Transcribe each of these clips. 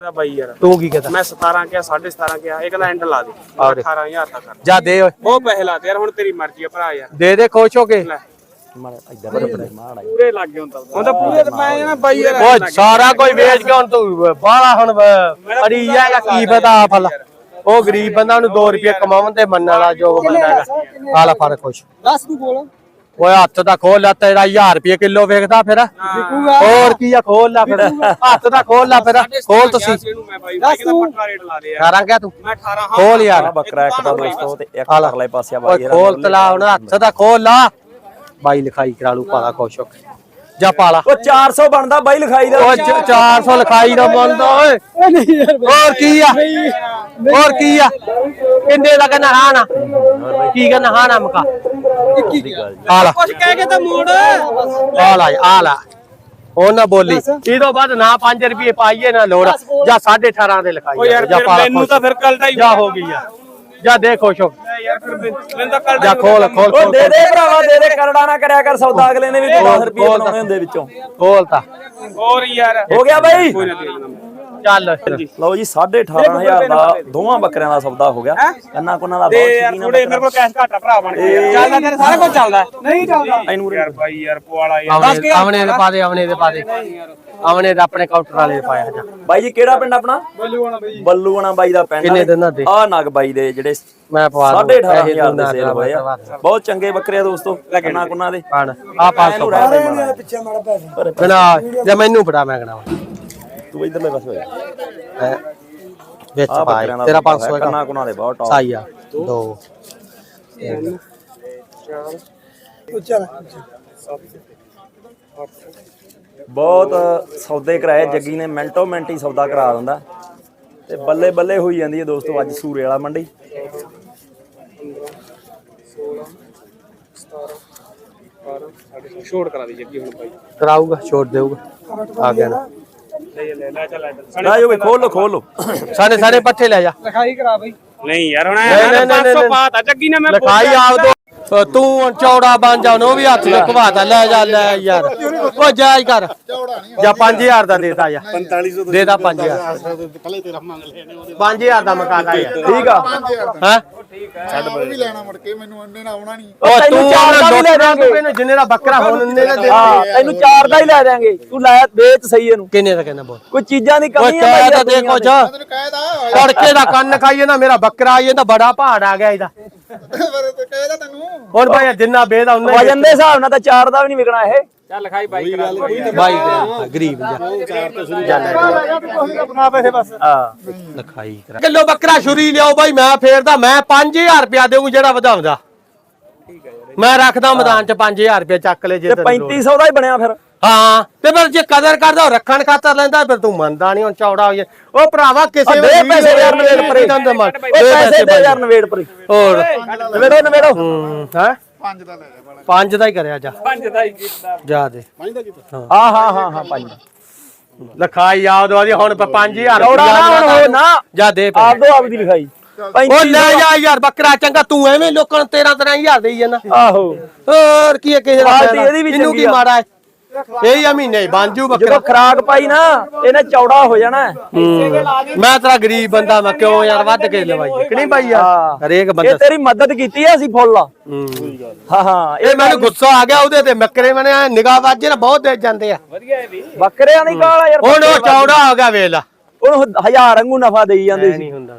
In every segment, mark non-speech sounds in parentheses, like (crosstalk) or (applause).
ਦਾ ਬਾਈ ਯਾਰ। ਤੂੰ ਕੀ ਕਹਤਾ? ਮੈਂ 17 ਕਿਹਾ 17.5 ਕਿਹਾ ਇਹ ਕਹਿੰਦਾ ਐਂਡ ਲਾ ਦੇ। ਆ ਦੇ। 18000 ਦਾ ਕਰ ਜਾ ਦੇ ਓਏ। ਉਹ ਪੈਸੇ ਲਾ ਦੇ ਯਾਰ ਹੁਣ ਤੇਰੀ ਮਰਜ਼ੀ ਆ ਭਰਾ ਯਾਰ। ਦੇ ਦੇ ਖੁਸ਼ ਹੋ ਕੇ। ਲੈ। ਇੱਧਰ ਬੜਾ ਮਾੜਾ ਪੂਰੇ ਲੱਗ ਗਏ ਹੁਣ ਤਾਂ। ਹੁਣ ਤਾਂ ਪੂਰੇ ਤੇ ਪਏ ਨਾ ਬਾਈ ਯਾਰ ਓਏ ਸਾਰਾ ਕੋਈ ਵੇਚ ਕੇ ਹੁਣ ਤੂੰ ਬਾਹਲਾ ਹੁਣ ਬ- ਅੜੀ ਜਾਏਗਾ ਕੀ ਪਤਾ ਫਲ। ਉਹ ਗਰੀਬ ਬੰਦਾ ਉਹਨੂੰ 2 ਰੁਪਏ ਕਮਾਉਣ ਤੇ ਮੰਨਣ ਵਾਲਾ ਜੋ ਬੰਦਾ ਹੈਗਾ। ਆਲਾ ਫੜ ਖੁਸ਼। ਦੱਸ ਤੂੰ ਬੋਲ ਓਏ ਹੱਥ ਦਾ ਖੋਲ ਲੈ ਤੇਰਾ 1000 ਰੁਪਏ ਕਿਲੋ ਵੇਚਦਾ ਫਿਰ। ਹੋਰ ਕੀ ਆ ਖੋਲ ਲੈ ਫਿਰ। ਹੱਥ ਦਾ ਖੋਲ ਲੈ ਫਿਰ। ਖੋਲ ਤੁਸੀਂ। ਇਹਨੂੰ ਮੈਂ ਬਾਈ ਬਾਈ ਕਹਿੰਦਾ ਪੱਕਾ ਰੇਟ ਲਾ ਦੇ ਯਾਰ 18 ਕਿਆ ਤੂੰ? ਮੈਂ 18 ਹਾਂ। ਖੋਲ ਯਾਰ। ਬੱਕਰਾ ਇੱਕ ਦਾ ਦੋਸਤੋ ਤੇ ਇੱਕ। ਅਗਲੇ ਪਾਸੇ ਆ ਬਾਈ ਖੋਲ ਤਲਾ ਹੁਣ ਹੱਥ ਦਾ ਖੋਲ ਲਾ। ਬਾਈ ਲਿਖਾਈ ਕਰਾ ਲੂ ਪਾਲਾ ਖੁਸ਼ ਹੋ ਕੇ। ਜਾ ਪਾਲਾ। ਉਹ 400 ਬਣਦਾ ਬਾਈ ਲਿਖਾਈ ਦਾ। ਓ 400 ਲਿਖਾਈ ਦਾ ਬੰਦਾ ਓਏ। ਹੋਰ ਕੀ ਆ? ਹੋਰ ਕੀ ਆ? ਕਿੰਨੇ ਦਾ ਕਹਿੰਦਾ ਹਾਂ ਨਾ? ਕੀ ਕਹਿੰਦਾ ਹਾਂ ਨਾ ਮਕਾ। ਆ ਲਾ ਕੁਝ ਕਹਿ ਕੇ ਤਾਂ ਮੋੜ ਆ ਲਾ ਆ ਲਾ ਉਹ ਨਾ ਬੋਲੀ। ਇਹ ਤੋਂ ਬਾਅਦ ਨਾ 5 ਰੁਪਏ ਪਾਈਏ ਨਾ ਲੋੜ। ਜਾਂ 18.5 ਦੇ ਲਿਖਾਈ ਓ ਯਾਰ ਜਾ ਫਿਰ ਪਾਲਾ ਮੈਨੂੰ ਤਾਂ ਫਿਰ ਕੱਲ ਦਾ ਹੀ ਜਾ ਹੋ ਗਈ ਆ। ਜਾ ਦੇ ਖੁਸ਼ ਹੋ। ਯਾਰ ਫਿਰ ਮੈਨੂੰ ਤਾਂ ਕੱਲ ਜਾ ਖੋਲ ਖੋਲ ਉਹ ਖੋਲ। ਦੇ ਦੇ ਭਰਾਵਾ ਦੇ ਦੇ। ਕਰੜਾ ਨਾ ਕਰਿਆ ਕਰ ਸੌਦਾ ਅਗਲੇ ਨੇ ਵੀ 10 ਰੁਪਏ ਹੁੰਦੇ ਵਿੱਚੋਂ। ਖੋਲ ਤਾ। ਹੋਰ ਯਾਰ। ਹੋ ਗਿਆ ਬਾਈ। ਚੱਲ ਲਓ ਜੀ 18500 ਦਾ ਦੋਵਾਂ ਬੱਕਰਿਆਂ ਦਾ ਸੌਦਾ ਹੋ ਗਿਆ। ਕੰਨਾ ਕੁੰਨਾ ਦਾ ਦੇ ਬਹੁਤ ਯਾਰ ਸ਼ਕੀਨ ਥੋੜੇ ਮੇਰੇ ਕੋਲ ਕੈਸ਼ ਘਾਟਾ ਭਰਾ ਬਣ ਗਿਆ ਚੱਲਦਾ ਤੇਰੇ ਸਾਰਾ ਕੁਝ ਚੱਲਦਾ। ਨਹੀਂ ਚੱਲਦਾ। ਇਹਨੂੰ ਯਾਰ ਬਾਈ ਯਾਰ ਪਵਾਲਾ ਯਾਰ। ਆਵਣੇ ਦੇ ਪਾ ਦੇ ਆਵਣੇ ਦੇ ਪਾ ਦੇ। ਆਵਣੇ ਦਾ ਆਪਣੇ ਕਾਊਂਟਰ ਵਾਲੇ ਦੇ ਪਾਇਆ ਜਾ। ਬਾਈ ਜੀ ਕਿਹੜਾ ਪਿੰਡ ਆਪਣਾ? ਬੱਲੂਆਣਾ ਬਾਈ ਦਾ ਪਿੰਡ ਕਿੰਨੇ ਦਿਨਾਂ ਦੇ ਆ ਨਗ ਬਾਈ ਦੇ ਜਿਹੜੇ ਮੈਂ ਪਵਾ ਦੂੰ 18500 ਦੇ ਸੇਲ ਹੋਏ ਆ। ਬਹੁਤ ਚੰਗੇ ਬੱਕਰੇ ਆ ਦੋਸਤੋ ਕੰਨਾ ਕੁੰਨਾ ਦੇ। ਆ 500 ਗਣਾ ਜਾਂ ਮੈਨੂੰ ਫੜਾ ਮੈਂ ਗਣਾ ਤੂੰ ਇਧਰਲੇ ਪਾਸੇ ਹੋਇਆ ਵਿੱਚ ਆ ਪਾਏ ਬੱਕਰਿਆਂ ਦਾ ਤੇਰਾ 500 ਕੰਨਾ ਹੈਗਾ ਕੁੰਨਾ ਦੇ ਬਹੁਤ ਟੌਪ ਸਾਈ ਆ। ਦੋ। ਤਿੰਨ, ਬਹੁਤ ਸੌਦੇ ਕਰਾਏ ਜੱਗੀ ਨੇ ਮਿੰਟੋ ਮਿੰਟ ਹੀ ਸੌਦਾ ਕਰਾ ਦਿੰਦਾ। ਤੇ ਬੱਲੇ ਬੱਲੇ ਹੋਈ ਜਾਂਦੀ ਹੈ ਦੋਸਤੋ ਅੱਜ ਸੂਰੇ ਵਾਲਾ ਮੰਡੀ। ਛੋੜ ਕਰਾ ਦੇ ਜੱਗੀ ਹੁਣ ਬਾਈ। ਕਰਾਊਗਾ ਛੋੜ ਦੇਊਗਾ। ਆ ਗਿਆ ਨਾ। ਲੈ ਲੈ ਲੈ ਚੱਲ ਲੈ। ਲੈ ਜੋ ਵੀ ਖੋਲ ਲੋ ਖੋਲ ਲੋ ਸਾਰੇ ਸਾਰੇ ਪੱਠੇ ਲੈ ਜਾ। ਨਹੀਂ ਯਾਰ ਹੁਣ ਨਹੀਂ, ਨਹੀਂ, ਨਹੀਂ, 500 ਨਹੀਂ। ਪਾਤਾ ਜੱਗੀ ਨੇ ਮੈਂ ਲਿਖਾਈ ਆਪ ਦੋ। ਤੂੰ ਹੁਣ ਚੌੜਾ ਬਣ ਜਾ ਉਹ ਵੀ ਹੱਥ ਦੇ ਘਵਾਤਾ ਲੈ ਜਾ ਲੈ ਯਾਰ। ਉਹ ਜਾਇ ਕਰ। ਜਾਂ 5000 ਦਾ ਦੇਤਾ ਯਾਰ 4500 ਦੇਤਾ 5000 ਪਹਿਲੇ ਤੇਰਾ ਮੰਗ ਲਿਆ 5000 ਦਾ ਮਕਾਨਾ ਯਾਰ ਠੀਕ ਆ। ਹਾਂ? ਉਹ ਵੀ ਲੈਣਾ ਮੁੜ ਕੇ ਮੈਨੂੰ ਉਹਨੇ ਨਾ ਆਉਣਾ ਨਹੀਂ। ਉਹ ਤੂੰ ਚਾਰ ਦਾ ਲੈ ਦਾਂਗੇ। ਜਿੰਨੇ ਦਾ ਬੱਕਰਾ ਹੁਣ ਉਹਨੇ ਦਾ ਦੇ ਹਾਂ ਤੈਨੂੰ ਚਾਰ ਦਾ ਹੀ ਲੈ ਦਿਆਂਗੇ ਤੂੰ ਲੈ ਵੇਚ ਸਹੀ ਇਹਨੂੰ। ਕਿੰਨੇ ਦਾ ਕਹਿੰਦਾ ਬੋਲ? ਕੋਈ ਚੀਜ਼ਾਂ ਦੀ ਕਮੀ ਕਹਿ ਹੈ ਤਾਂ। ਦੇ ਕੁਛ ਤੈਨੂੰ ਕਹਿਦਾ ਤੜਕੇ ਦਾ ਕੰਨ ਖਾਈਏ ਨਾ ਮੇਰਾ ਬੱਕਰਾ ਆਈਏ ਤਾਂ ਬੜਾ ਪਹਾੜ ਆ ਗਿਆ ਇਹਦਾ। ਫਿਰ ਤੇ ਕਹਿਦਾ ਤੈਨੂੰ। ਹੁਣ ਭਾਈ ਜਿੰਨਾ ਬੇਦਾ ਉਹਨੇ ਵਜਨ ਦੇ ਹਿਸਾਬ ਨਾਲ ਤਾਂ ਚਾਰ ਦਾ ਵੀ ਨਹੀਂ ਵਿਕਣਾ ਇਹ। ਚੱਲ ਲਿਖਾਈ ਬਾਈ ਕਰਾ ਦੇ ਬਾਈ ਦੇ, ਗਰੀਬ ਜਾ। ਹਾਂ। ਲਿਖਾਈ ਕਰਾ। ਕਿਲੋ ਬੱਕਰਾ ਛੁਰੀ ਲਿਆਓ ਬਾਈ ਮੈਂ ਫੇਰਦਾ ਮੈਂ 5000 ਰੁਪਿਆ ਦੇਊ ਜਿਹੜਾ ਵਧਾਉਂਦਾ। ਮੈਂ ਰੱਖਦਾ ਮੈਦਾਨ ਚ 5000 ਰੁਪਏ ਚੱਕ ਲੈ ਜੇ ਤੇ 3500 ਦਾ ਹੀ ਬਣਿਆ ਫਿਰ। ਹਾਂ ਤੇ ਫਿਰ ਜੇ ਕਦਰ ਕਰਦਾ ਉਹ ਰੱਖਣ ਖਾਤਰ ਲੈਂਦਾ ਫਿਰ ਤੂੰ ਮੰਨਦਾ ਨਹੀਂ ਹੁਣ ਚੌੜਾ ਹੋ ਜਾ ਉਹ ਭਰਾਵਾ ਕਿਸੇ ਦੇ ਪੈਸੇ ਯਾਰ ਨਵੇੜ ਪਰੇ। ਓਏ ਪੈਸੇ ਦੇ ਯਾਰ ਨਵੇੜ ਪਰੇ। ਹੋਰ। ਨਵੇੜੋ ਨਵੇੜੋ। ਹੈ? ਪੰਜ ਦਾ ਲੈ ਲੈ ਬੜਾ ਪੰਜ ਦਾ ਹੀ ਕਰਿਆ ਜਾ। ਪੰਜ ਦਾ ਹੀ ਕੀਤਾ। ਜਾ ਦੇ। ਹਾਂ। ਹਾਂ ਹਾਂ ਹਾਂ ਪੰਜ। ਲਿਖਾਈ ਆਉਦ ਵਾਦੀ ਹੁਣ 5000 ਚੌੜਾ ਨਾ ਹੁਣ ਹੋ ਨਾ। ਜਾ ਦੇ ਪੈਸੇ। ਆਪ ਦੋ ਆਪ ਦੀ ਲਿਖਾਈ ਉਹ ਲੈ ਜਾ ਯਾਰ ਬੱਕਰਾ ਚੰਗਾ ਤੂੰ ਐਵੇਂ ਲੋਕਾਂ ਨੂੰ 13 13000 ਦੇਈ ਜਾਂਦਾ ਆਹੋ। ਹੋਰ ਕੀ ਹੈ ਕਿਸੇ ਦਾ ਇਹਨੂੰ ਕੀ। ਮਾੜਾ ਹੈ? ਇਹ ਆ ਮਹੀਨੇ ਬਾਂਜੂ ਬੱਕਰਾ। ਜਦੋਂ ਖਰਾਕ ਪਾਈ ਨਾ ਇਹਨੇ ਚੌੜਾ ਹੋ ਜਾਣਾ। ਮੈਂ ਤੇਰਾ ਗਰੀਬ ਬੰਦਾ ਮੈਂ ਕਿਉਂ ਯਾਰ ਵੱਧ ਕੇ ਲਵਾਈ ਕਿ ਨਹੀਂ ਭਾਈ ਯਾਰ। ਹਰੇਕ ਇਹ ਬੰਦਾ ਤੇਰੀ ਮਦਦ ਕੀਤੀ ਹੈ ਅਸੀਂ ਫੁੱਲ। ਆ ਹੂੰ। ਹਾਂ। ਇਹ ਮੈਨੂੰ ਗੁੱਸਾ ਆ ਗਿਆ ਉਹਦੇ ਤੇ ਬੱਕਰੇ ਮਨੇ ਨਿਗਾਹ ਵੱਜੇ ਨਾ ਬਹੁਤ ਦੇ ਜਾਂਦੇ ਆ। ਵਧੀਆ ਹੈ ਵੀ। ਬੱਕਰਿਆਂ ਦੀ ਕਾਲਾ ਯਾਰ ਹੁਣ ਉਹ ਚੌੜਾ ਹੋ ਗਿਆ ਵੇਲਾ ਉਹਨੂੰ ਹਜ਼ਾਰ ਵਾਂਗੂ ਨਫਾ ਦੇਈ ਜਾਂਦੇ ਸੀ। ਨਹੀਂ ਹੁੰਦਾ।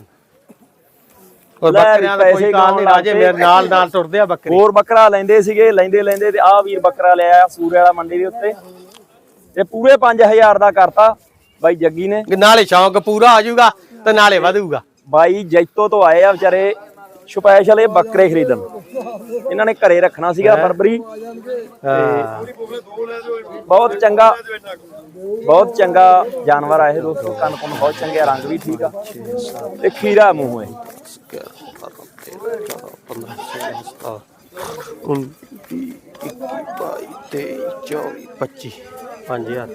ਲੈ ਵੀ ਬੱਕਰਿਆਂ ਦਾ ਕੋਈ ਕਾਲ ਨਹੀਂ ਰਾਜੇ ਮੇਰੇ ਨਾਲ ਨਾਲ ਤੁਰਦੇ ਆ ਬੱਕਰੇ। ਹੋਰ ਬੱਕਰਾ ਲੈਂਦੇ ਸੀਗੇ ਲੈਂਦੇ ਲੈਂਦੇ ਤੇ ਆਹ ਵੀਰ ਬੱਕਰਾ ਲਿਆ ਸੂਰੇ ਵਾਲਾ ਮੰਡੀ ਦੇ ਉੱਤੇ। ਤੇ ਪੂਰੇ 5000 ਦਾ ਕਰਤਾ ਬਾਈ ਜੱਗੀ ਨੇ। ਨਾਲੇ ਸ਼ੌਂਕ ਪੂਰਾ ਹੋ ਜਾਊਗਾ ਤੇ ਨਾਲੇ ਵਧੂਗਾ। ਬਾਈ ਜੈਤੋ ਤੋਂ ਆਏ ਆ ਵਿਚਾਰੇ ਸਪੈਸ਼ਲ ਇਹ ਬੱਕਰੇ ਖਰੀਦਣ। ਇਹਨਾਂ ਨੇ ਘਰੇ ਰੱਖਣਾ ਸੀਗਾ ਫਰਵਰੀ। ਹਾਂ। ਬਹੁਤ ਚੰਗਾ ਬਹੁਤ ਚੰਗਾ ਜਾਨਵਰ ਆ ਇਹ ਦੋਸਤੋ। ਕੰਨ ਕੁੰਨ ਬਹੁਤ ਚੰਗੇ ਆ, ਰੰਗ ਵੀ ਠੀਕ ਆ। ਤੇ ਖੀਰਾ ਮੂੰਹ ਹੈ 5000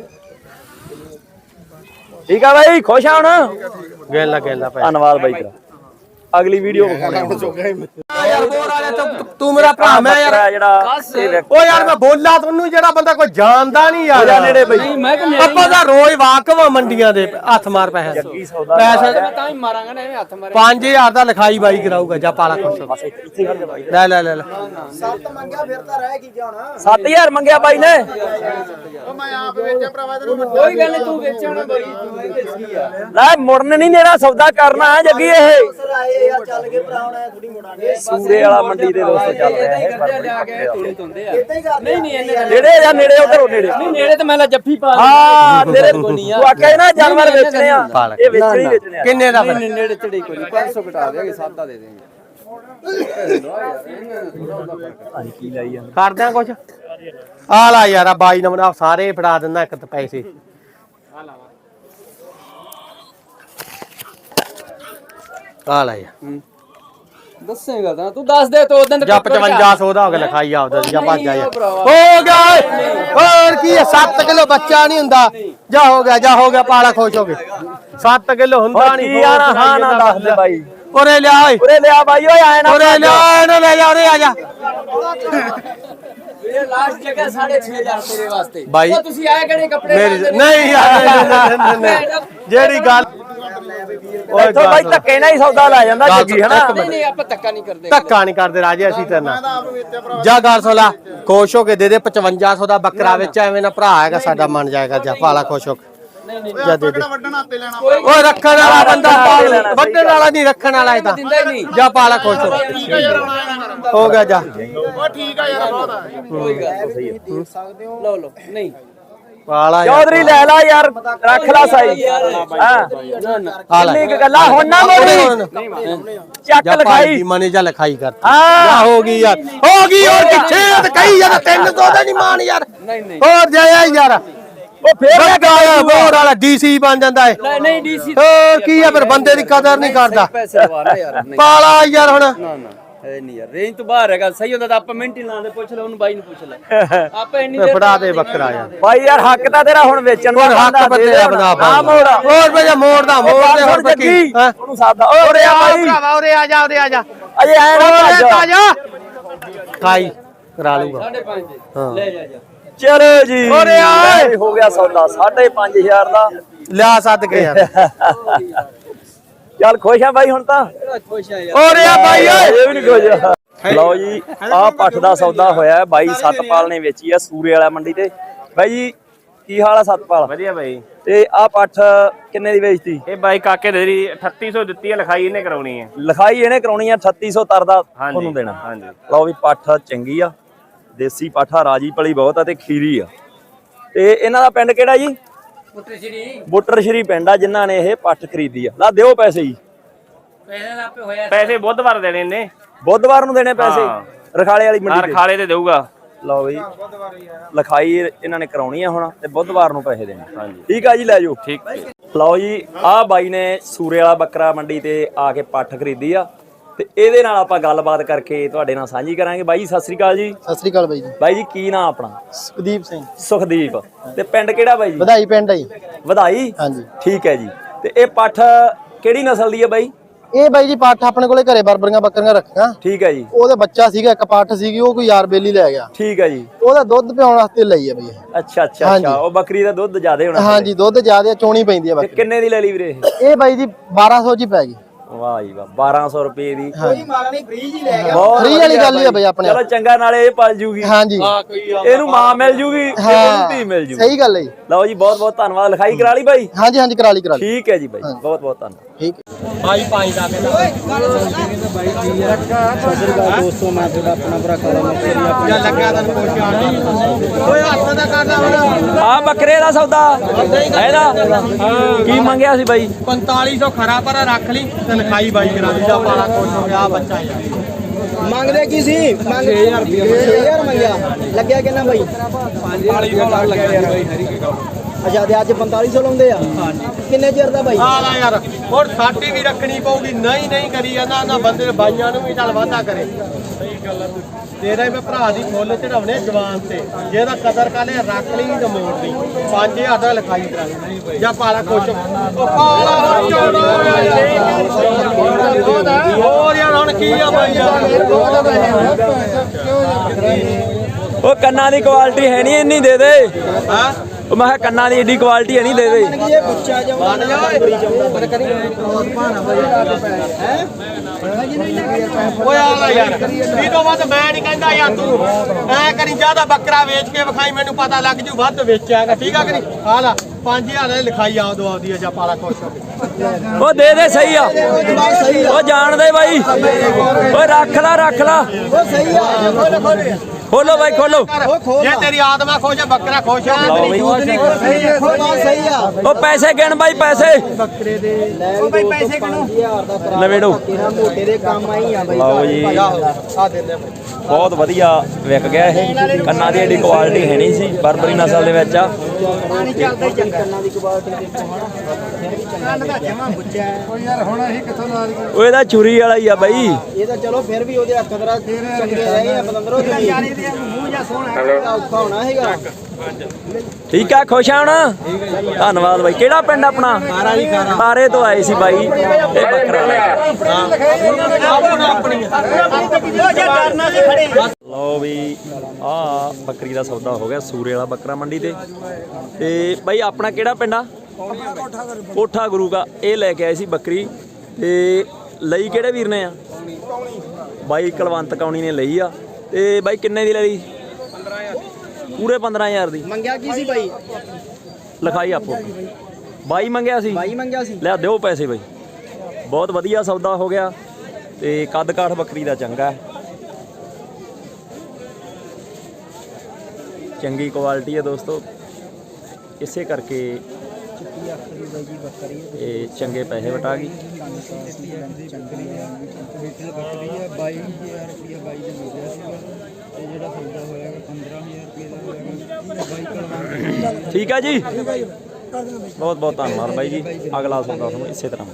ਠੀਕ ਆ ਬਾਈ ਖੁਸ਼ ਆ ਹੁਣ? ਗੇਲਾ ਗੇਲਾ ਪੈ ਧੰਨਵਾਦ ਬਾਈ ਤੇਰਾ ਅਗਲੀ ਵੀਡੀਓ ਵਿਖਾਉਣੇ ਯਾਰ ਬੋਰ ਵਾਲੇ ਤੂੰ ਤੂੰ ਮੇਰਾ ਭਰਾ ਮੈਂ ਯਾਰ ਜਿਹੜਾ ਇਹ ਵੇਖ ਓ ਯਾਰ ਮੈਂ ਬੋਲਾ ਤੁਹਾਨੂੰ ਜਿਹੜਾ ਬੰਦਾ ਕੋਈ ਜਾਣਦਾ ਨਹੀਂ ਯਾਰ। ਨੇੜੇ ਬਈ। ਮੈਂ ਕਿ ਆਪਾਂ ਤਾਂ ਰੋਜ਼ ਵਾਕਫ ਆ ਮੰਡੀਆਂ ਦੇ ਹੱਥ ਮਾਰ ਪੈਸੇ। ਜੱਗੀ ਸੌਦਾ ਪੈਸੇ ਤਾਂ ਹੀ ਮਾਰਾਂਗਾ ਨਾ ਐਵੇਂ ਹੱਥ ਮਾਰੇ। 5000 ਦਾ ਲਿਖਾਈ ਬਾਈ ਕਰਾਊਗਾ ਜਾ ਪਾਲਾ ਇੱਥੇ ਖੜ ਜਾ ਬਾਈ। ਲੈ ਲੈ ਲੈ ਲੈ। 7000 ਮੰਗਿਆ ਬਾਈ ਨੇ। ਉਹ ਮੈਂ ਆਪ ਵੇਚਿਆ ਭਰਾਵਾ ਤੈਨੂੰ ਕੋਈ ਗੱਲ ਨਹੀਂ ਤੂੰ ਵੇਚਣਾ ਬਈ। ਤੂੰ ਇਹ ਵੇਚੀ ਆ ਲੈ ਮੁੜਨ ਨਹੀਂ ਦੇਣਾ ਸੌਦਾ ਕਰਨਾ ਹੈ ਜੱਗੀ ਇਹ। ਸੂਰੇ ਵਾਲਾ ਮੰਡੀ ਦੇ ਦੋਸਤੋ ਚੱਲ ਰਿਹਾ ਹੈ ਕਰਦੇ ਲਿਆ ਕੇ ਤੂੜੀ ਤੁੰਦੇ ਆ। ਨਹੀਂ ਨਹੀਂ ਇਹਨੇ ਨੇੜੇ ਜਾਂ ਨੇੜੇ ਉਧਰ ਨੇੜੇ ਨਹੀਂ ਨੇੜੇ ਤੇ ਮੈਂ ਲਾ ਜੱਫੀ ਪਾ ਹਾਂ ਤੇਰੇ ਤੂੰ ਆਖਿਆ ਨਾ ਜਾਨਵਰ ਨਹੀਂ, ਵੇਚਣੇ ਆ। ਇਹ ਵੇਚਣੇ ਹੀ ਵੇਚਣੇ ਆ। ਕਿੰਨੇ ਦਾ ਨਹੀਂ ਫਿਰ ਨਹੀਂ ਨੇੜੇ ਚੜੀ ਕੋਈ ਨਹੀਂ। 500 ਘਟਾ ਦੇਗੇ ਸਾਦਾ ਦੇ ਦੇਂਗੇ ਕੀ ਲਾਈ ਜਾਂਦੇ ਕਰਦਿਆਂ ਕੁਛ? ਆ ਲਾ ਯਾਰ ਆ ਬਾਈ ਨੰਬਰ ਆ ਸਾਰੇ ਫੜਾ ਦਿੰਦਾ ਇੱਕ ਤੇ ਪੈਸੇ। ਆ ਲਾ ਯਾਰ। ਦੱਸੇਗਾ ਤਾਂ ਤੂੰ ਦੱਸ ਦੇ ਤੋ ਉਦੋਂ ਜਾਂ 5500 ਦਾ ਹੋ ਗਿਆ ਲਿਖਾਈ ਆਪਦਾ ਜਾਂ ਭੱਜ ਜਾ। ਹੋ ਗਿਆ ਓਏ। ਹੋਰ ਕੀ ਹੈ 7 ਕਿਲੋ ਬੱਚਾ ਨਹੀਂ ਹੁੰਦਾ। ਜਾ ਹੋ ਗਿਆ ਜਾ ਹੋ ਗਿਆ ਪਾਲਾ ਖੁਸ਼ ਹੋ ਗਿਆ 7 ਕਿਲੋ ਹੁੰਦਾ ਨਹੀਂ ਕੀ ਯਾਰ ਹਾਂ ਨਾ ਦੱਸ ਦੇ ਬਾਈ। ਉਰੇ ਲਿਆ ਓਏ। ਉਰੇ ਲਿਆ ਬਾਈ ਓਏ ਆਏ ਨਾ ਉਰੇ ਲਿਆ ਇਹਨੂੰ ਲੈ ਜਾ ਉਰੇ ਆ ਜਾ। (laughs) ਇਹ ਲਾਸਟ ਜਗ੍ਹਾ 6500 ਤੇਰੇ ਵਾਸਤੇ। ਬਾਈ, ਉਹ ਤੁਸੀਂ ਆਏ ਕਿਹੜੇ ਕੱਪੜੇ ਮੇਰੀ ਪਾਉਂਦੇ ਨਹੀਂ ਯਾਰ ਨਹੀਂ, ਨਹੀਂ, ਨਹੀਂ, ਨਹੀਂ। ਜਿਹੜੀ ਗੱਲ ਓਏ ਇੱਥੋਂ ਬਾਈ ਧੱਕੇ ਨਾਲ ਹੀ ਸੌਦਾ ਲੈ ਜਾਂਦਾ ਗੱਲ ਜੱਗੀ ਹਨਾ? ਇੱਕ ਨਹੀਂ ਨਹੀਂ ਆਪਾਂ ਧੱਕਾ ਨਹੀਂ ਕਰਦੇ। ਧੱਕਾ ਨਹੀਂ ਕਰਦੇ ਰਾਜੇ ਅਸੀਂ ਤੇਰੇ ਮੈਂ ਨਾਲ ਤਾਂ ਆਪ ਵੇਚਿਆ ਭਰਾਵਾ। ਜਾ ਖੁਸ਼ ਹੋ ਕੇ ਦੇ ਦੇ 5500 ਦਾ ਬੱਕਰਾ ਵਿੱਚ ਐਵੇਂ ਨਾ ਭਰਾ ਹੈਗਾ ਸਾਡਾ ਮੰਨ ਜਾਏਗਾ ਜਾ ਪਾਲਾ ਖੁਸ਼ ਹੋ ਕੇ। ਨਹੀਂ ਨਹੀਂ। ਜਾ ਦੇ ਦੇ। ਕਿਹੜਾ ਵੱਢਣ ਹੱਥੇ ਲੈਣਾ ਓਏ ਰੱਖਣ ਵਾਲਾ ਬੰਦਾ ਪਾਲ। ਵੱਢਣ ਵਾਲਾ ਨਹੀਂ ਰੱਖਣ ਵਾਲਾ ਇਹ ਤਾਂ ਦਿੰਦਾ ਹੀ ਨਹੀਂ। ਜਾ ਪਾਲਾ ਖੁਸ਼ ਹੋ। ਠੀਕ ਆ ਯਾਰ ਆਉਣਾ ਇਹਨਾਂ ਕਰ ਹੋ ਗਿਆ ਜਾ। ਉਹ ਠੀਕ ਆ ਯਾਰ ਬਹੁਤ ਆ। ਕੋਈ ਗੱਲ ਨਹੀਂ। ਲਓ ਲਓ। ਨਹੀਂ। ਯਾਰ। ਚੌਧਰੀ ਲੈ ਲਾ ਯਾਰ। ਰੱਖ ਲਾ ਸਾਈ। ਹਾਂ। ਨਾ ਨਾ। ਕਿੰਨੀ ਕੁ ਗੱਲਾਂ ਹੁਣ ਨਾ ਮੋੜੀ। ਚੱਕ ਲਿਖਾਈ। ਮਨੇ ਜਾ ਲਿਖਾਈ ਕਰ ਹਾਂ। ਹੋ ਗਈ ਯਾਰ। ਹੋ ਗਈ ਹੋਰ ਕਿੱਥੇ ਤੇ ਕਈ ਯਾਰ 300 ਦਾ ਨਹੀਂ ਮਾਨ ਯਾਰ। ਨਹੀਂ ਨਹੀਂ। ਹੋਰ ਜਾਇਆ ਯਾਰ। ਉਹ ਫੇਰ ਲੈ ਬੋਰ ਵਾਲਾ ਡੀਸੀ ਬਣ ਜਾਂਦਾ ਏ। ਨਹੀਂ ਨਹੀਂ ਡੀਸੀ ਹੋਰ ਕੀ ਆ ਫਿਰ ਬੰਦੇ ਦੀ ਕਦਰ ਨਹੀਂ ਕਰਦਾ। ਪੈਸੇ ਲਵਾਣਾ ਯਾਰ ਨਹੀਂ। ਪਾਲਾ ਯਾਰ ਹੁਣ। ਨਾ ਨਾ ਇਹ ਨਹੀਂ ਯਾਰ ਰੇਂਜ ਤੋਂ ਬਾਹਰ ਹੈਗਾ ਸਹੀ ਹੁੰਦਾ ਤਾਂ ਆਪਾਂ ਮਿੰਟ ਹੀ ਲਾਉਂਦੇ ਪੁੱਛ ਲੈ ਉਹਨੂੰ ਬਾਈ ਨੂੰ ਪੁੱਛ ਲੈ। (laughs) ਆਪਾਂ ਇੰਨੀ ਦੇਰ ਫੜਾ ਦੇ ਬੱਕਰਾ ਯਾਰ। ਬਾਈ ਯਾਰ ਹੱਕ ਤਾਂ ਤੇਰਾ ਹੁਣ ਵੇਚਣ ਦਾ ਹੋਰ ਹੱਕ ਬਣਦਾ, ਬੰਦੇ ਦੇ ਦਾ ਦੇ ਬਣਾ ਹੁਣ। ਆ ਮੋੜ। ਹੋਰ ਭਈਆ ਮੋੜ ਦਾ ਮੋੜ ਦੇ ਹੋਰ ਬੱਕੀ ਜੱਗੀ ਹਾਂ? ਉਹਨੂੰ ਸਾਦਾ। ਓਏ ਆ ਬਾਈ। ਭਰਾਵਾ ਉਰੇ ਆ ਜਾ ਉਰੇ ਆ ਜਾ। ਅਜੇ ਐ ਨਾ ਉਰੇ ਭੱਜ। ਆ ਜਾ। ਖਾਈ ਕਰਾ ਲੂਗਾ 5.5 ਲੈ ਜਾ ਜਾ। ਚਲੋ ਜੀ। ਓਰੇ ਆ। ਲੈ ਹੋ ਗਿਆ ਸੌਦਾ 5500 ਦਾ। ਲਿਆ ਸੱਦ ਕੇ ਯਾਰ ਚੱਲ ਖੁਸ਼ ਆ ਬਾਈ ਹੁਣ ਤਾਂ? ਖੁਸ਼ ਆ ਯਾਰ ਆ ਬਾਈ ਓਏ। ਇਹ ਵੀ ਨਹੀਂ ਖੁਸ਼। ਲਓ ਜੀ ਆਹ ਪੱਠ ਦਾ ਸੌਦਾ ਹੋਇਆ ਹੈ ਬਾਈ ਸਤਪਾਲ ਨੇ ਵੇਚੀ ਆ ਸੂਰੇ ਵਾਲਾ ਮੰਡੀ ਤੇ। ਬਾਈ ਜੀ ਕੀ ਹਾਲ ਆ ਸਤਪਾਲ ਵਧੀਆ ਬਾਈ। ਤੇ ਆਹ ਪੱਠ ਕਿੰਨੇ ਦੀ ਵੇਚਤੀ? ਇਹ ਬਾਈ ਕਾਕੇ ਦੇ ਦੀ 3800 ਦਿੱਤੀ ਹੈ ਲਿਖਾਈ ਇਹਨੇ ਕਰਾਉਣੀ ਹੈ। ਲਿਖਾਈ ਇਹਨੇ ਕਰਾਉਣੀ ਆ 3600 ਤਰਦਾ ਹਾਂਜੀ, ਤੁਹਾਨੂੰ ਦੇਣਾ। ਹਾਂਜੀ। ਲਓ ਵੀ ਪੱਠ ਚੰਗੀ ਆ। ਦੇਸੀ ਪਾਠਾ ਰਾਜੀ ਪਲੀ ਬਹੁਤ ਆ ਤੇ ਖੀਰੀ ਆ। ਤੇ ਇਹਨਾਂ ਦਾ ਪਿੰਡ ਕਿਹੜਾ ਜੀ? ਪੁੱਤਰ ਸ਼੍ਰੀ ਬੁੱਟਰ ਸ਼੍ਰੀ ਪਿੰਡ ਆ ਜਿਨ੍ਹਾਂ ਨੇ ਇਹ ਪੱਠ ਖਰੀਦੀ ਆ। ਲਾ ਦਿਓ ਪੈਸੇ ਜੀ। ਪੈਸੇ ਦਾ ਆਪੇ ਹੋਇਆ ਪੈਸੇ ਬੁੱਧਵਾਰ ਦੇਣੇ ਨੇ ਬੁੱਧਵਾਰ ਨੂੰ ਦੇਣੇ ਪੈਸੇ। ਰਖਾਲੇ ਵਾਲੀ ਮੰਡੀ ਤੇ ਖਾਲੇ ਤੇ ਦੇਊਗਾ। ਲਓ ਬਈ ਲਿਖਾਈ ਇਹਨਾਂ ਨੇ ਕਰਾਉਣੀ ਆ ਹੁਣ ਤੇ ਬੁੱਧਵਾਰ ਨੂੰ ਪੈਸੇ ਦੇਣੇ। ਹਾਂਜੀ। ਠੀਕ ਆ ਜੀ ਲੈ ਜਾਓ। ਠੀਕ ਲਓ ਜੀ ਆਹ ਬਾਈ ਨੇ ਸੂਰੇ ਵਾਲਾ ਬੱਕਰਾ ਮੰਡੀ ਤੇ ਆ ਕੇ ਪੱਠ ਖਰੀਦੀ ਆ। ਤੇ ਇਹਦੇ ਨਾਲ ਆਪਾਂ ਗੱਲਬਾਤ ਕਰਕੇ ਤੁਹਾਡੇ ਨਾਲ ਸਾਂਝੀ ਕਰਾਂਗੇ। ਬਾਈ ਜੀ, ਸਤਿ ਸ੍ਰੀ ਅਕਾਲ ਜੀ। ਸਤਿ ਸ੍ਰੀ ਅਕਾਲ ਬਾਈ ਜੀ। ਬਾਈ ਜੀ ਕੀ ਨਾਮ ਆਪਣਾ? ਸੁਖਦੀਪ ਸਿੰਘ। ਸੁਖਦੀਪ। ਤੇ ਪਿੰਡ ਕਿਹੜਾ ਬਾਈ ਜੀ? ਵਧਾਈ ਪਿੰਡ ਹੈ ਜੀ। ਵਧਾਈ? ਹਾਂਜੀ। ਠੀਕ ਹੈ ਜੀ। ਤੇ ਇਹ ਪੱਠ ਕਿਹੜੀ ਨਸਲ ਦੀ ਹੈ ਬਾਈ? ਇਹ ਬਾਈ ਜੀ ਪਾਠ ਆਪਣੇ ਕੋਲੇ ਘਰੇ ਬਰਬਰੀਆਂ ਬੱਕਰੀਆਂ ਰੱਖੀਆਂ। ਠੀਕ ਹੈ ਜੀ। ਉਹਦੇ ਬੱਚਾ ਸੀਗਾ ਇੱਕ ਪਾਠ ਸੀਗੀ ਉਹ ਕੋਈ ਯਾਰ ਬੇਲੀ ਲੈ ਗਿਆ। ਠੀਕ ਹੈ ਜੀ। ਉਹਦਾ ਦੁੱਧ ਪਿਆਉਣ ਵਾਸਤੇ ਲਈ ਹੈ ਬਈ ਇਹ। ਅੱਛਾ ਅੱਛਾ ਹਾਂਜੀ। ਅੱਛਾ ਉਹ ਬੱਕਰੀ ਦਾ ਦੁੱਧ ਜ਼ਿਆਦਾ ਹੋਣਾ ਹਾਂਜੀ ਦੁੱਧ ਜ਼ਿਆਦਾ ਚੋਣੀ ਪੈਂਦੀ ਹੈ ਤੇ ਬੱਕਰੀ। ਕਿੰਨੇ ਦੀ ਲੈ ਲਈ ਵੀਰੇ ਇਹ? ਇਹ ਬਾਈ ਜੀ 1200 ਜੀ ਪੈ ਗਈ। ਵਾਹ ਜੀ ਵਾਹ 1200 ਰੁਪਏ ਦੀ। ਹਾਂਜੀ ਬਹੁਤ Free ਵਾਲੀ ਵਧੀਆ ਗੱਲ ਹੀ ਆ ਬਾਈ। ਆਪਣੇ। ਚਲੋ ਚੰਗਾ ਨਾਲੇ ਇਹ ਪਲ ਜੂਗੀ। ਹਾਂਜੀ ਇਹਨੂੰ ਮਾਂ ਮਿਲ ਜੂਗੀ ਤੇ ਉਹਨੂੰ ਧੀ ਮਿਲ ਜੂਗੀ। ਸਹੀ ਗੱਲ ਹੈ ਜੀ। ਲਓ ਜੀ ਬਹੁਤ ਬਹੁਤ ਧੰਨਵਾਦ। ਲਿਖਾਈ ਕਰਾ ਲਈ ਬਾਈ? ਹਾਂਜੀ ਹਾਂਜੀ ਕਰਾ ਲਈ ਕਰਾ ਲਈ। ਠੀਕ ਹੈ ਜੀ ਬਾਈ ਬਹੁਤ ਬਹੁਤ ਧੰਨਵਾਦ। ਠੀਕ ਹੈ। ਬਾਈ ਪਾਈ ਦਾ ਦੋਸਤੋ ਮੈਂ ਤੁਹਾਡਾ ਆਪਣਾ ਭਰਾ ਕਾਲਾ ਜਾਂ ਲੱਗਾ ਤੈਨੂੰ ਕੁਛ ਆਣੀ ਓਏ ਹੱਥ ਦਾ ਕਰਦਾ ਹੁਣ। ਆ ਬੱਕਰੇ ਦਾ ਸੌਦਾ। ਇਹਦਾ ਕੀ ਮੰਗਿਆ ਸੀ ਬਾਈ? 4500 ਖਰਾ ਪਰ ਰੱਖ ਲਈ ਤੇ ਲਿਖਾਈ ਬਾਈ ਕਰਾ ਦੀ ਜਾ ਪਾਲਾ ਖੁਸ਼ ਹੋ ਗਿਆ ਬੱਚਾ ਯਾਰ ਮੰਗਦੇ ਕੀ ਸੀ? ਮੰਗ 6000 ਰੁਪਏ 6000 ਮੰਗਿਆ। ਲੱਗਿਆ ਕਿੰਨਾ ਬਾਈ? 4500 ਲੱਗ ਗਿਆ ਯਾਰ ਅੱਛਾ ਤੇ ਅੱਜ 4500 ਲਾਉਂਦੇ ਆ? ਕਿੰਨੇ ਚਿਰ ਦਾ ਬਾਈ? ਲੈ ਯਾਰ ਹੋਰ ਸਾਡੀ ਵੀ ਰੱਖਣੀ ਪਊਗੀ ਨਹੀਂ ਨਹੀਂ ਕਰੀ ਜਾਂਦਾ ਨਾ ਬੰਦੇ ਬਾਈਆਂ ਨੂੰ ਵੀ ਚੱਲ ਵਾਧਾ ਕਰੇ। ਸਹੀ ਗੱਲ ਆ। ਤੇਰਾ ਮੈਂ ਭਰਾ ਦੀ ਫੁੱਲ ਚੜਾਉਣੇ ਜਵਾਨ ਤੇ। ਜਿਹਦਾ ਕਦਰ ਕਾਲੇ ਰੱਖ ਲਈ ਤੇ ਮੋੜ ਲਈ। 5000 ਦਾ ਲਿਖਾਈ ਕਰਾ ਜਾਂ ਪਾਲਾ ਖੁਸ਼ ਉਹ ਪਾਲਾ ਹੋਰ ਚੌੜਾ ਹੋਇਆ ਯਾਰ ਹੋਰ ਯਾਰ ਹੁਣ ਹੁਣ ਕੀ ਆ ਬਾਈ ਉਹ ਕੰਨਾਂ ਦੀ ਕੁਆਲਿਟੀ ਹੈ ਨਹੀਂ ਇੰਨੀ ਦੇ ਦੇ। ਹਾਂ? ਉਹ ਮੈਂ ਕਿਹਾ ਕੰਨਾਂ ਦੀ ਏਡੀ ਕੁਆਲਿਟੀ ਹੈ ਨਹੀਂ ਦੇ ਦੇ। ਇਹ ਬੱਚਾ ਜਮਾ ਬਰੀ ਚਾਉਂਦਾ ਪਰ ਕਰੀ ਭਾਣਾ ਬਾਈ ਹੈ? ਓਏ ਆ ਲੈ ਯਾਰ। ਇਹ ਤੋਂ ਵੱਧ ਮੈਂ ਨਹੀਂ ਕਹਿੰਦਾ ਯਾਰ ਤੂੰ। ਐ ਕਰੀ ਜ਼ਿਆਦਾ ਬੱਕਰਾ ਵੇਚ ਕੇ ਵਿਖਾਈ ਮੈਨੂੰ ਪਤਾ ਲੱਗ ਜੂ ਵੱਧ ਵੇਚਿਆਗਾ ਠੀਕ ਆ ਕਰੀ ਆ ਲੈ। 5000 ਦੀ ਲਿਖਾਈ ਆ ਦੋ ਆਉਂਦੀ ਆ ਜਾਂ ਪਾਲਾ ਖੁਸ਼ ਹੋ ਕੇ ਉਹ ਦੇ ਦੇ ਸਹੀ ਆ। ਉਹ ਜਾਣ ਦੇ ਬਾਈ ਓਏ ਰੱਖ ਲਾ ਰੱਖ ਲਾ। ਉਹ ਸਹੀ ਆ। ਖੋਲੋ ਖੋਲੋ ਉਹ ਖੋਲ ਜੇ ਤੇਰੀ ਆਤਮਾ ਖੁਸ਼ ਆ ਬੱਕਰਾ ਖੁਸ਼ ਆ ਲਓ ਬਈ ਸਹੀ ਆ ਖੋਲ ਸਹੀ ਆ ਉਹ ਪੈਸੇ ਗਿਣ ਬਾਈ ਪੈਸੇ। ਲੈ ਉਹ ਬਾਈ ਪੈਸੇ ਕਿਨੂੰ 1000 ਦਾ ਕਰਾ ਲਵੇੜੋ। ਕਿਹਾ ਮੋਟੇ ਦੇ ਕੰਮ ਆਈ ਆ ਬਾਈ। ਲਓ ਜੀ। ਆ ਦੇ ਦੇ ਬਹੁਤ ਵਧੀਆ ਵਿਕ ਗਿਆ ਇਹ। ਕੰਨਾਂ ਦੀ ਏਡੀ ਕੁਆਲਿਟੀ ਹੈ ਨਹੀਂ ਸੀ ਬਰਬਰੀ ਨਸਲ ਦੇ ਵਿੱਚ ਆ। ਪਾਣੀ ਚੱਲਦਾ ਹੀ ਚੰਗਾ ਕੰਨਾਂ ਦੀ ਕੁਆਲਿਟੀ ਦੇਖੋ ਹਨਾ। ਕੰਨ ਦਾ ਜਮਾ ਬੁੱਝਾ ਉਹ ਇਹਦਾ ਚੂਰੀ ਵਾਲਾ ਹੀ ਆ ਬਾਈ ਇਹ ਤਾਂ ਚਲੋ ਫਿਰ ਵੀ ਉਹਦੇ ਹੱਥ ਦਰਾ ਚੰਗੇ ਰਹਿ ਗਏ ਆ ਪਤੰਦਰੋ ਤੁਸੀਂ ਯਾਰ ਇਹਦੇ ਮੂੰਹ ਜਾਂ ਸੋਹਣਾ ਔਖਾ ਹੋਣਾ ਹੈਗਾ ਠੀਕ ਆ ਖੁਸ਼ ਆ ਹੁਣ ਧੰਨਵਾਦ ਬਾਈ ਕਿਹੜਾ ਪਿੰਡ ਆਪਣਾ ਖਾਰੇ ਤੋਂ ਆਏ ਸੀ ਬਾਈ ਇਹ ਬੱਕਰਾ ਲੈ ਕੇ ਲਓ ਵੀ ਆ ਬੱਕਰੀ ਦਾ ਸੌਦਾ ਹੋ ਗਿਆ ਸੂਰੇ ਵਾਲਾ ਬੱਕਰਾ ਮੰਡੀ ਤੇ ਤੇ ਬਾਈ ਆਪਣਾ ਕਿਹੜਾ ਪਿੰਡ ਆ ਕੋਠਾ ਗੁਰੂ ਦਾ ਇਹ ਲੈ ਕੇ ਆਏ ਸੀ ਬੱਕਰੀ ਤੇ ਲਈ ਕਿਹੜੇ ਵੀਰ ਨੇ ਆ? ਬਾਈ ਕਲਵੰਤ ਕੌਣੀ ਨੇ ਲਈ ਆ। ਤੇ ਬਾਈ ਕਿੰਨੇ ਦੀ ਲਈ? 15000 ਪੂਰੇ 15000 ਦੀ। ਮੰਗਿਆ ਕੀ ਸੀ ਬਾਈ? ਲਿਖਾਈ ਆਪੋ। ਬਾਈ ਮੰਗਿਆ ਸੀ? ਬਾਈ ਮੰਗਿਆ ਸੀ। ਲੈ ਦਿਓ ਪੈਸੇ ਬਾਈ। ਬਹੁਤ ਵਧੀਆ ਸੌਦਾ ਹੋ ਗਿਆ ਤੇ ਕੱਦ ਕਾਠ ਬੱਕਰੀ ਦਾ ਚੰਗਾ ਹੈ। ਚੰਗੀ ਕੁਆਲਿਟੀ ਹੈ ਦੋਸਤੋ। ਇਸੇ ਕਰਕੇ ਇਹ ਚੰਗੇ ਪੈਸੇ ਵਟਾ ਗਈ। ਠੀਕ ਆ ਜੀ? ਬਹੁਤ ਬਹੁਤ ਧੰਨਵਾਦ ਬਾਈ ਜੀ। ਅਗਲਾ ਸੌਦਾ ਤੁਹਾਨੂੰ ਇਸੇ ਤਰ੍ਹਾਂ।